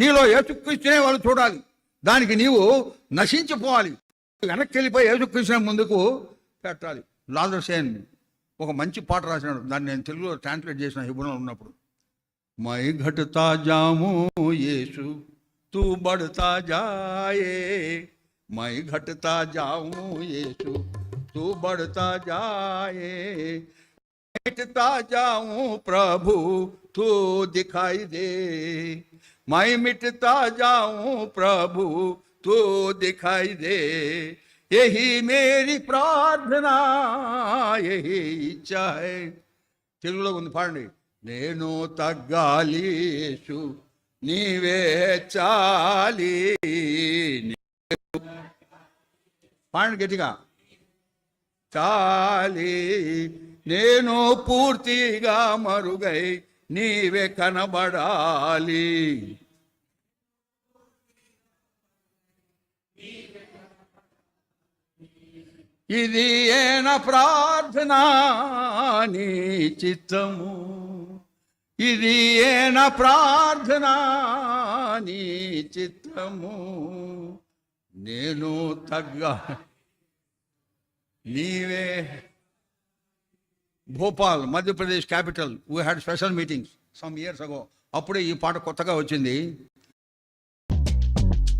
నీలో ఏసుక్రీస్తునే వాళ్ళు చూడాలి. దానికి నీవు నశించిపోవాలి. వెనక్కి వెళ్ళిపోయి ఏసుక్రీస్తునే ముందుకు పెట్టాలి. లాదర్సేన్ ఒక మంచి పాట రాసినాడు. దాన్ని నేను తెలుగులో ట్రాన్స్లేట్ చేసిన హిబులో ఉన్నప్పుడు. మై ఘటతా జాము యేసు తూ బడతా జాయే. మై ఘటతా జాము యేసు తూ బడతా జాయే. मिटता जाऊं प्रभु तू दिखाई दे मैं मिटता जाऊं प्रभु तू दिखाई दे यही मेरी प्रार्थना यही इच्छा है తెలుగులో ఉంది పాడండి నేను తగ్గాలి యేసు నీవే చాలి పాడండి గట్టిగా చాలి నేను పూర్తిగా మరుగై నీవే కనబడాలి. ఇది ఏన ప్రార్థన నీ చిత్తము? ఇది ఏన ప్రార్థన నీ చిత్తము? నేను తగ్గ నీవే Bhopal Madhya Pradesh capital we had special meetings some years ago అప్పుడే ఈ పాట కొత్తగా వచ్చింది.